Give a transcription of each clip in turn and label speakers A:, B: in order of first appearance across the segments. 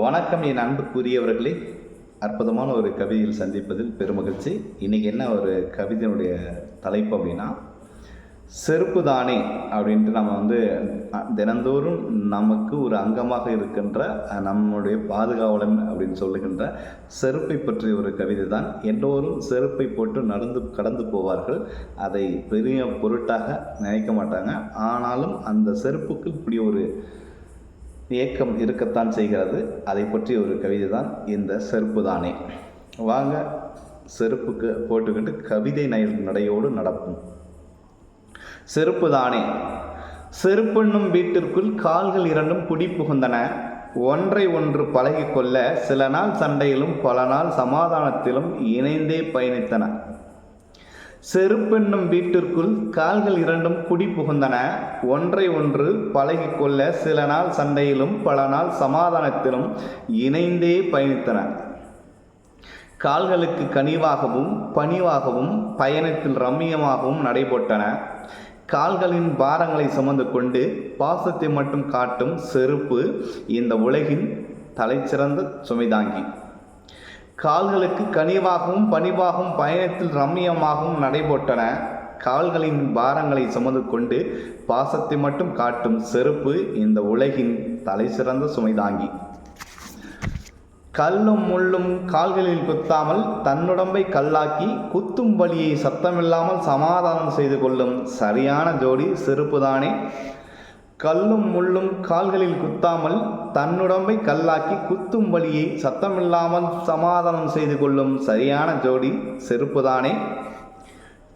A: வணக்கம் என் அன்புக்குரியவர்களே அற்புதமான ஒரு கவிதையில் சந்திப்பதில் பெருமகிழ்ச்சி. இன்றைக்கி என்ன ஒரு கவிதையினுடைய தலைப்பு அப்படின்னா செருப்பு தானே அப்படின்ட்டு நம்ம வந்து தினந்தோறும் நமக்கு ஒரு அங்கமாக இருக்கின்ற நம்முடைய பாதுகாவலன் அப்படின்னு சொல்லுகின்ற செருப்பை பற்றிய ஒரு கவிதை தான் எல்லோரும் செருப்பை போட்டு நடந்து கடந்து போவார்கள். அதை பெரிய பொருட்டாக நினைக்க மாட்டாங்க. ஆனாலும் அந்த செருப்புக்கு இப்படி ஒரு ஏக்கம் இருக்கத்தான் செய்கிறது. அதை பற்றி ஒரு கவிதை தான் இந்த செருப்பு தானே வாங்க செருப்புக்கு போட்டுக்கிட்டு கவிதை நய நடையோடு நடப்போம். செருப்பு தானே செருப்பென்னும் வீட்டிற்குள் கால்கள் இரண்டும் குடி புகுந்தன. ஒன்றை ஒன்று பழகிக்கொள்ள சில நாள் சண்டையிலும் பல நாள் சமாதானத்திலும் இணைந்தே பயணித்தன. செருப்பென்னும் வீட்டிற்குள் கால்கள் இரண்டும் குடி புகுந்தன. ஒன்றை ஒன்று பழகிக்கொள்ள சில நாள் சண்டையிலும் பல நாள் சமாதானத்திலும் இணைந்தே பயணித்தன. கால்களுக்கு கனிவாகவும் பணிவாகவும் பயணத்தில் ரம்மியமாகவும் நடைபோட்டன. கால்களின் பாரங்களை சுமந்து கொண்டு பாசத்தை மட்டும் காட்டும் செருப்பு இந்த உலகின் தலைச்சிறந்த சுமைதாங்கி. கால்களுக்கு கனிவாகவும் பணிவாகவும் பயணத்தில் ரம்மியமாகவும் நடைபோட்டன. கால்களின் பாரங்களை சுமந்து கொண்டு பாசத்தை மட்டும் காட்டும் செருப்பு இந்த உலகின் தலைசிறந்த சுமைதாங்கி. கல்லும் முள்ளும் கால்களில் குத்தாமல் தன்னுடம்பை கல்லாக்கி குத்தும் வழியை சத்தமில்லாமல் சமாதானம் செய்து கொள்ளும் சரியான ஜோடி செருப்புதானே கல்லும் முள்ளும் கால்களில் குத்தாமல் தன்னுடம்பை கல்லாக்கி குத்தும் வழியை சத்தமில்லாமல் சமாதானம் செய்து கொள்ளும் சரியான ஜோடி செருப்புதானே?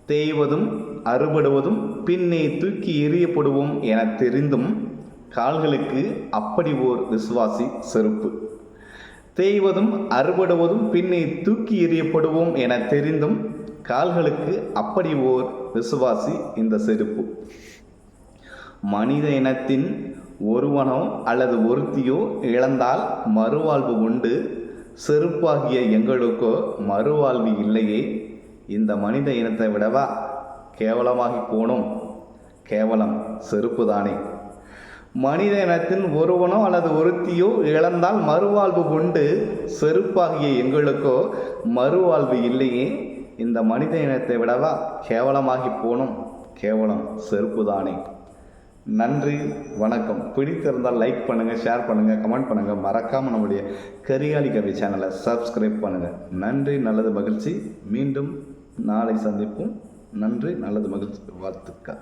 A: தேய்வதும் அறுபடுவதும் பின்னே தூக்கி எறியப்படுவோம் என தெரிந்தும் கால்களுக்கு அப்படி ஓர் விசுவாசி செருப்பு. தேய்வதும் அறுபடுவதும் பின்னே தூக்கி எறியப்படுவோம் என தெரிந்தும் கால்களுக்கு அப்படி ஓர் விசுவாசி இந்த செருப்பு. மனித இனத்தின் ஒருவனோ அல்லது ஒருத்தியோ இழந்தால் மறுவாழ்வு உண்டு. செருப்பாகிய எங்களுக்கோ மறுவாழ்வு இல்லையே. இந்த மனித இனத்தை விடவா? கேவலமாகி போனோம். கேவலம் செருப்பு தானே மனித இனத்தின் ஒருவனோ அல்லது ஒருத்தியோ இழந்தால் மறுவாழ்வு உண்டு. செருப்பாகிய எங்களுக்கோ மறுவாழ்வு இல்லையே. இந்த மனித இனத்தை விடவா? கேவலமாகி போனோம். கேவலம் செருப்பு தானே நன்றி வணக்கம். பிடித்திருந்தால் லைக் பண்ணுங்கள் ஷேர் பண்ணுங்கள் கமெண்ட் பண்ணுங்கள் மறக்காமல் நம்முடைய கரியாளி கவி சேனலை சப்ஸ்கிரைப் பண்ணுங்கள் நன்றி நல்லது மகிழ்ச்சி. மீண்டும் நாளை சந்திப்போம். நன்றி நல்லது மகிழ்ச்சி. வாழ்த்துக்கள்.